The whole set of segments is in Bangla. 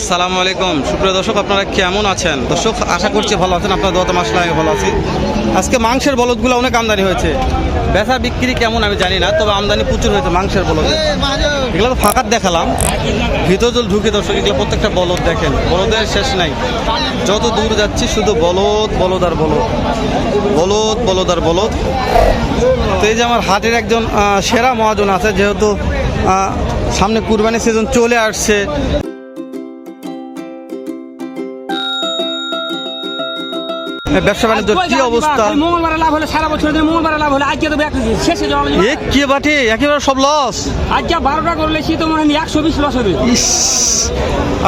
আসসালামু আলাইকুম। সুপ্রিয় দর্শক, আপনারা কেমন আছেন? দর্শক, আশা করছি ভালো আছেন। আপনার দত মাসলা আমি ভালো আছি। আজকে মাংসের বলদগুলো অনেক আমদানি হয়েছে। বেচা বিক্রি কেমন আমি জানি না, তবে আমদানি প্রচুর হয়েছে মাংসের বলদ। এগুলো তো ফাঁকাত দেখালাম। ভিতর জল ঢুকে দর্শক, এগুলো প্রত্যেকটা বলদ দেখেন। বলদের শেষ নাই। যত দূর যাচ্ছি, শুধু বলদ বলদ আর বলদ। বলদ বলদ আর বলদ। তো এই যে আমার হাটের একজন সেরা মহাজন আছে, যেহেতু সামনে কুরবানি সিজন চলে আসছে। ব্যবসা বাণিজ্য কি অবস্থা? মঙ্গলবার লাভ হলে সারা বছর ধরে মঙ্গলবার লাভ হলে আজকে তো শেষে জমা এ কে বাটে? একেবারে সব লস আজকে বারোটা করলে শীত মনে হয় একশো বিশ লস হবে।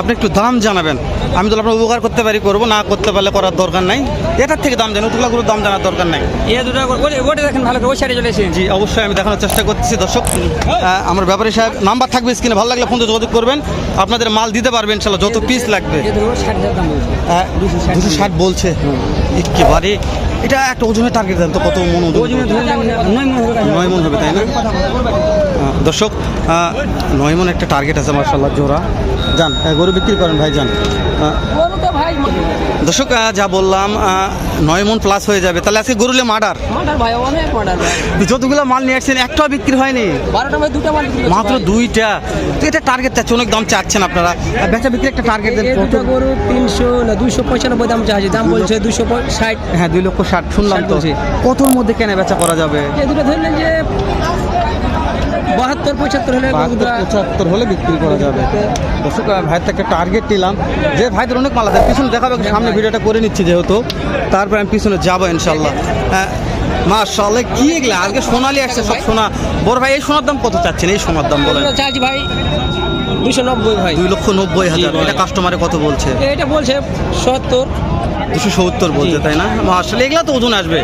আপনি একটু দাম জানাবেন। আমি তো আপনার উপকার করতে পারি করব না করতে পারলে করার দরকার নাই। এটার থেকে দাম জানি ওগুলোর দাম জানার দরকার নাই। এ দুটো ওটা দেখেন ভালো ওই সাইডে চলে জি অবশ্যই আমি দেখানোর চেষ্টা করতেছি দর্শক। আমার ব্যাপারী সাহেব নাম্বার থাকবে স্ক্রিনে ভালো লাগলে ফোন যোগাযোগ করবেন। আপনাদের মাল দিতে পারবেন ইনশাল্লাহ যত পিস লাগবে। হ্যাঁ, দুশো ষাট বলছে। একেবারে এটা একটা ওজনের টার্গেট দেন তো কত মন ওজন? নয় মন হবে। তাই না? দর্শক নয় মন একটা টার্গেট আছে মার্শাল্লাহ জোড়া। যান গরু বিক্রি করেন ভাই যান দর্শক যা বললাম নয় মন প্লাস হয়ে যাবে। তাহলে আজকে গরুলে মার্ডার? যতগুলো মাল নিয়ে আসছেন একটাও বিক্রি হয়নি। মাত্র দুইটা। এটা টার্গেট চাচ্ছে অনেক দাম চাচ্ছেন আপনারা। বেচা বিক্রি একটা টার্গেট দেন দুটো গরু তিনশো না দুইশো পঁচানব্বই দাম চাইছে দাম বলছে দুশো ষাট। হ্যাঁ দুই লক্ষ ষাট শুনলাম তো। কতর মধ্যে কেনা বেচা করা যাবে? দুটো ধরলেন যে বাহাত্তর পঁচাত্তর হলে পঁচাত্তর হলে বিক্রি করা যাবে। দর্শক ভাইয়ের থেকে একটা টার্গেট নিলাম। যে ভাইদের অনেক মাল আছে পিছনে দেখাবে সামনে ভিডিওটা করে নিচ্ছি যেহেতু। তারপর আমি পিছনে যাব ইনশাল্লাহ হ্যাঁ মাশাল্লাহ কি এগুলা? আজকে সোনালি আসছে সব সোনা। বড় ভাই এই সোনার দাম কত চাচ্ছেন? এই সোনার দাম বলেন। চার্জ ভাই দুশো নব্বই ভাই। দুই লক্ষ নব্বই হাজার। এটা কাস্টমারে কত বলছে? এটা বলছে সত্তর। দুশো সত্তর বলছে তাই না? আসলে এগুলা তো ওজন আসবে।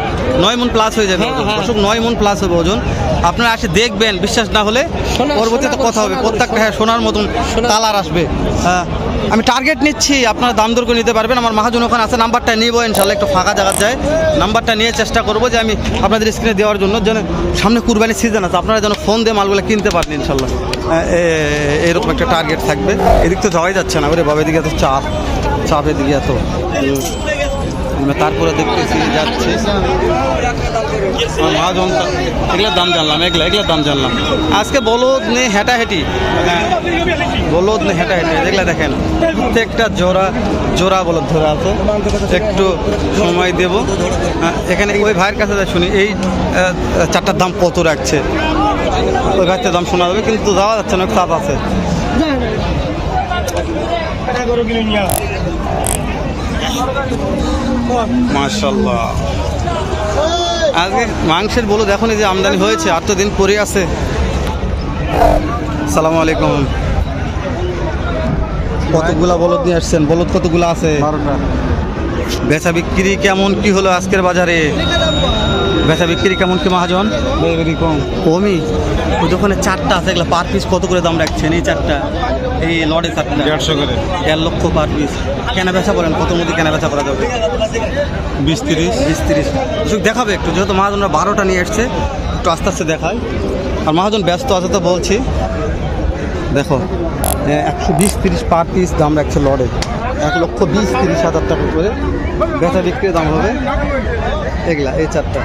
নয় মন প্লাস হয়ে যাবে। হ্যাঁ, ওজন। হ্যাঁ। দর্শক নয় মন প্লাস হবে ওজন। আপনারা এসে দেখবেন বিশ্বাস না হলে পরবর্তীতে কথা হবে। প্রত্যেকটা হ্যাঁ সোনার মতন কালার আসবে। হ্যাঁ, আমি টার্গেট নিচ্ছি আপনারা দাম দর করে নিতে পারবেন। আমার মহাজন ওখানে আছে নাম্বারটা নিব ইনশাল্লাহ একটু ফাঁকা জায়গা যায়। নাম্বারটা নিয়ে চেষ্টা করব যে আমি আপনাদের স্ক্রিনে দেওয়ার জন্য। যেন সামনে কুরবানির সিজন আছে আপনারা যেন ফোন দিয়ে মালগুলো কিনতে পারেন ইনশাল্লাহ হ্যাঁ, এরকম একটা টার্গেট থাকবে। এদিক তো যাওয়াই যাচ্ছে না ওরে বাবা এদিকে এত চাপ। চাপ এদিকে এত। আমরা তারপরে দেখতেছি, যাচ্ছে। আমার মহাজন এগুলোর দাম জানলাম, এগুলো, এগুলোর দাম জানলাম। আজকে বলদ নে হেঁটাহেঁটি। বলদ নে হেঁটাহেঁটি, এগুলো দেখেন, প্রত্যেকটা জোড়া জোড়া বলদ ধরে আছে। একটু সময় দেব। এখানে ওই ভাইয়ের কাছে শুনি, এই চারটার দাম কত রাখছে? ওই ভাইয়ের দাম শোনা যাবে, কিন্তু যাওয়া যাচ্ছে না চাপ আছে। মাশাল্লাহ আজকে মাংসের বলো দেখো যে আমদানি হয়েছে আর তো দিন পরে আছে। সালাম আলাইকুম। কতগুলা বলদ নিয়ে আসছেন? বলদ কতগুলো আছে? বেচা বিক্রি কেমন? কি হলো আজকের বাজারে? বেচা বিক্রি কেমন কি মহাজন? কম। কমই? ওই দোকানে চারটা আছে এগুলো পার পিস কত করে দাম রাখছেন এই চারটা? এই লড়ে চারটা দেড়শো করে। দেড় লক্ষ পার পিস কেনা বেচা বলেন কত মধ্যে কেনা বেচা করা যাবে? বিশ তিরিশ। বিশ তিরিশ। দেখাবে একটু যেহেতু মহাজনরা বারোটা নিয়ে এসছে একটু আস্তে আস্তে দেখায়। আর মহাজন ব্যস্ত আছে তো বলছি। দেখো একশো বিশ তিরিশ পার পিস দাম রাখছে লড়ে এক লক্ষ বিশ তিরিশ হাজার টাকা করে বেচা বিক্রির দাম হবে। এগুলা এই চারটা।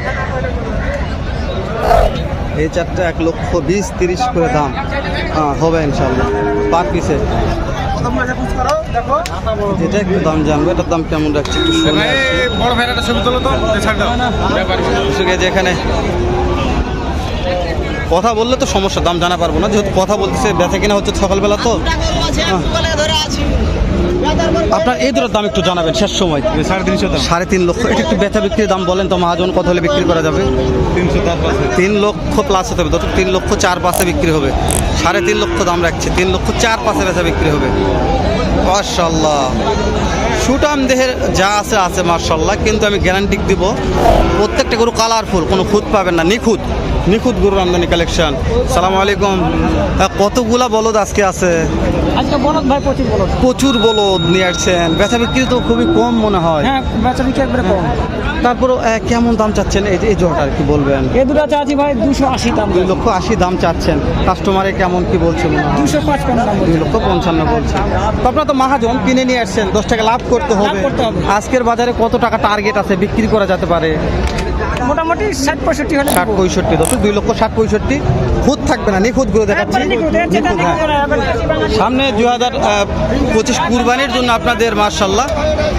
এই চারটা এক লক্ষ বিশ তিরিশ করে দাম। হ্যাঁ হবে ইনশাল্লাহ পার পিসে যেটা একটু দাম জানব এটার দাম কেমন রাখছি? একটু শুনে বড় ভাইরাটা ছবি তোলো তো ছাড় দাও। দর্শক, এই যে এখানে কথা বললে তো সমস্যা দাম জানা পারব না। যেহেতু কথা বলতেছে ব্যথা কিনা হচ্ছে সকালবেলা তো। আপনার এই দূরের দাম একটু জানাবেন শেষ সময়। সাড়ে তিনশো সাড়ে তিন লক্ষ এটা একটু বেচা বিক্রির দাম বলেন তো মহাজন কত হলে বিক্রি করা যাবে? তিনশো তিন লক্ষ প্লাস হতে হবে দর্শক তিন লক্ষ চার পাশে বিক্রি হবে। সাড়ে তিন লক্ষ দাম রাখছে তিন লক্ষ চার পাশে বেচা বিক্রি হবে। মাশাল্লাহ সুটাম দেহের যা আছে আছে মার্শাল্লাহ কিন্তু আমি গ্যারান্টি দিব প্রত্যেকটা গরু কালারফুল কোনো খুঁত পাবেন না নিখুঁত। নিখুঁত গরুর আমদানি কালেকশন সালাম আলাইকুম। কতগুলা বলদ আজকে আছে? আজকে বলদ ভাই প্রচুর বলদ। প্রচুর বলদ নিয়ে আসছেন। বেচা বিক্রি তো খুবই কম মনে হয়। হ্যাঁ বেচা বিক্রি একবারে কম। তারপরও আহ, কেমন দাম চাচ্ছেন? এই যে এই জোড়াটা আর কি বলবেন? এ দুটো চাচ্ছি ভাই দুশো আশি দাম। দুই লক্ষ আশি দাম চাচ্ছেন। কাস্টমারে কেমন কি বলছে হয়? দুশো পাঁচ দাম দুই লক্ষ পঞ্চান্ন বলছে তো আপনার তো মাহাজন কিনে নিয়ে আসছেন দশ টাকা লাভ করতে হবে। আজকের বাজারে কত টাকা টার্গেট আছে বিক্রি করা যেতে পারে? মোটামুটি ষাট পঁয়ষট্টি হলে ষাট পঁয়ষট্টি দশ দুই লক্ষ ষাট পঁয়ষট্টি। খুদ থাকবে না নিখুঁতগুলো দেখাচ্ছি। চেয়ে নিখুঁত, হ্যাঁ। সামনে দুই হাজার পঁচিশ কুরবানির জন্য আপনাদের মার্শাল্লাহ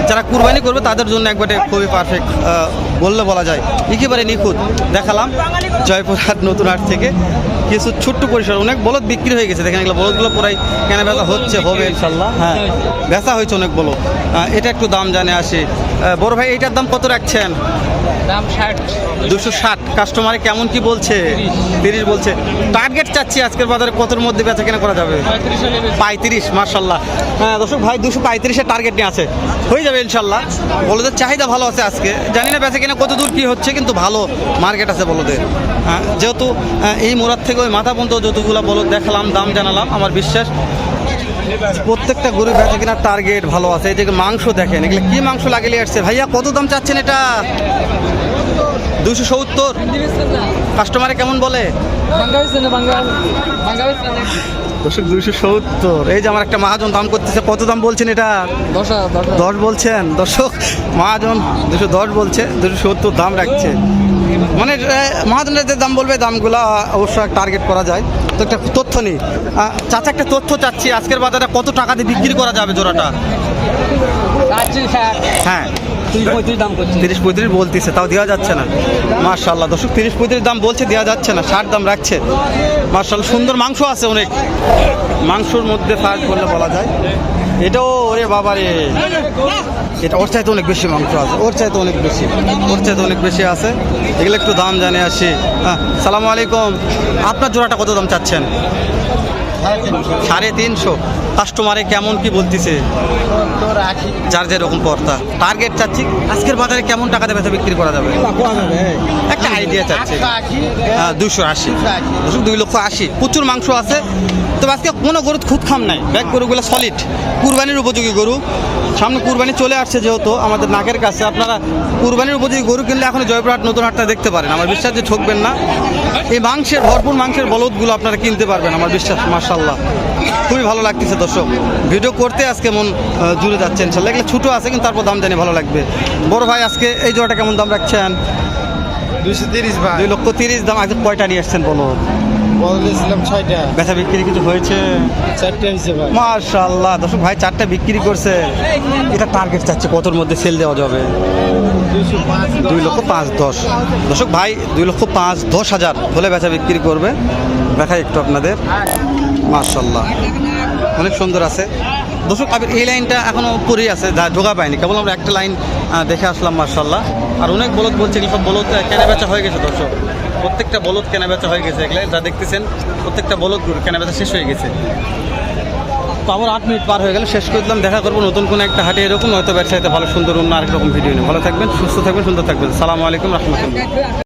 যারা কুরবানি করবে তাদের জন্য একবারে খুবই পারফেক্ট বললে বলা যায় একেবারে নিখুঁত। দেখালাম জয়পুরহাট নতুন হাট থেকে। কিছু ছোট্ট পরিসর অনেক বলদ বিক্রি হয়ে গেছে। দেখেন এগুলো বলদগুলো পুরাই কেনা বেচা হচ্ছে হবে ইনশাল্লাহ। হ্যাঁ বেচা হয়েছে অনেক বলদ। এটা একটু দাম জানে আসি। বড় ভাই এইটার দাম কত রাখছেন? দাম ষাট। দুশো ষাট। কাস্টমারে কেমন কি বলছে? তিরিশ বলছে। টার্গেট চাচ্ছি আজকের বাজারে কতর মধ্যে বেচা কেনা করা যাবে? পঁয়ত্রিশ মার্শাল্লাহ হ্যাঁ দর্শক ভাই দুশো পঁয়ত্রিশের টার্গেট নিয়ে আছে। হয়ে যাবে ইনশাল্লাহ। বলদের চাহিদা ভালো আছে আজকে। জানি না বেচা কেনা কত দূর কি হচ্ছে কিন্তু ভালো মার্কেট আছে বলদের। হ্যাঁ যেহেতু আহ, এই মোড়ার থেকে ওই মাথা পর্যন্ত যতগুলো বলদ দেখালাম দাম জানালাম আমার বিশ্বাস প্রত্যেকটা গরিব বেচা কিনা টার্গেট ভালো আছে। এই যে মাংস দেখেন এগুলো কি মাংস লাগিয়ে আসছে? ভাইয়া কত দাম চাচ্ছেন এটা? দুশো সত্তর। কাস্টমারে কেমন বলে? দর্শক দুশো সত্তর। এই যে আমার একটা মহাজন দাম করতেছে কত দাম বলছেন এটা? দশ বলছেন? দর্শক মহাজন দুশো দশ বলছে দুশো সত্তর দাম রাখছে। মানে মহাজনের যে দাম বলবে দামগুলো অবশ্যই টার্গেট করা যায়। তো একটা তথ্য নেই। চাচা একটা তথ্য চাচ্ছি আজকের বাজারে কত টাকা দিয়ে বিক্রি করা যাবে জোড়াটা? হ্যাঁ। করছি তিরিশ পঁয়ত্রিশ বলতেছে তাও দেওয়া যাচ্ছে না। মার্শাল্লাহ দর্শক তিরিশ পঁয়ত্রিশ দাম বলছে দেওয়া যাচ্ছে না ষাট দাম রাখছে। মার্শাল্লাহ সুন্দর মাংস আছে অনেক। মাংসর মধ্যে ফার্স্ট বললে বলা যায়। এটাও ওরে বাবা রে এটা ওর চাইতে অনেক বেশি মাংস আছে ওর চাইতে অনেক বেশি ওর চাইতে অনেক বেশি আছে। এগুলো একটু দাম জানে আসি। হ্যাঁ সালামু আলাইকুম। আপনার জোড়াটা কত দাম চাচ্ছেন? সাড়ে তিনশো। কাস্টমারে কেমন কি বলতেছে? যার যেরকম পর্তা টার্গেট চাচ্ছি আজকের বাজারে কেমন টাকা দেবে বিক্রি করা যাবে? একটা আইডিয়া চাচ্ছি। দুশো আশি দুশো দুই লক্ষ আশি। প্রচুর মাংস আছে। তবে আজকে কোনো গরু খুদ খাম নাই। ব্যাগ গরুগুলো সলিড কুরবানির উপযোগী গরু। সামনে কুরবানি চলে আসছে যেহেতু আমাদের নাকের কাছে। আপনারা কুরবানির উপযোগী গরু কিনলে এখন জয়পুরহাট নতুন হাটটা দেখতে পারেন। আমার বিশ্বাস যে ঠকবেন না। এই মাংসের ভরপুর মাংসের বলদগুলো আপনারা কিনতে পারবেন। আমার বিশ্বাস মার্শাল্লাহ খুবই ভালো লাগতেছে দর্শক। ভিডিও করতে আজকে মন জুড়ে যাচ্ছে ইনশাল্লাহ এগুলো ছোটো আছে কিন্তু তারপর দাম জানি ভালো লাগবে। বড় ভাই আজকে এই জোড়াটা কেমন দাম রাখছেন? দুইশো তিরিশ ভাই। দুই লক্ষ তিরিশ দাম আজকে কয়টা নিয়ে আসছেন বলো? বলেছিলাম ছয়টা। বেচা বিক্রি কিছু হয়েছে? চারটে হয়েছে ভাই। মার্শাল্লাহ দর্শক ভাই চারটা বিক্রি করছে। এটা টার্গেট চাচ্ছে কতর মধ্যে সেল দেওয়া যাবে? দুই লক্ষ পাঁচ দশ। দর্শক ভাই দুই লক্ষ পাঁচ দশ হাজার হলে বেচা বিক্রি করবে। দেখাই একটু আপনাদের। মার্শাল্লাহ অনেক সুন্দর আছে। দর্শক এই লাইনটা এখনও পরেই আছে, যা ঢোকা পায়নি। কেবল আমরা একটা লাইন দেখে আসলাম মার্শাল্লাহ আর অনেক বলদ বলছে এগুলো সব বলদ কেনা বেচা হয়ে গেছে, দর্শক। প্রত্যেকটা বলদ কেনা বেচা হয়ে গেছে এগুলো যা দেখতেছেন, প্রত্যেকটা বলদ কেনা বেচা শেষ হয়ে গেছে। তো আবার আট মিনিট পার হয়ে গেল, শেষ করে দিলাম, দেখা করব নতুন কোনো একটা হাটে এরকম হয়তো ব্যবসায়ীতে ভালো সুন্দর অন্য আরেক রকম ভিডিও নিয়ে। ভালো থাকবেন, সুস্থ থাকবেন, সুন্দর থাকবেন। সালামু আলাইকুম, রহমতুল্লাহ।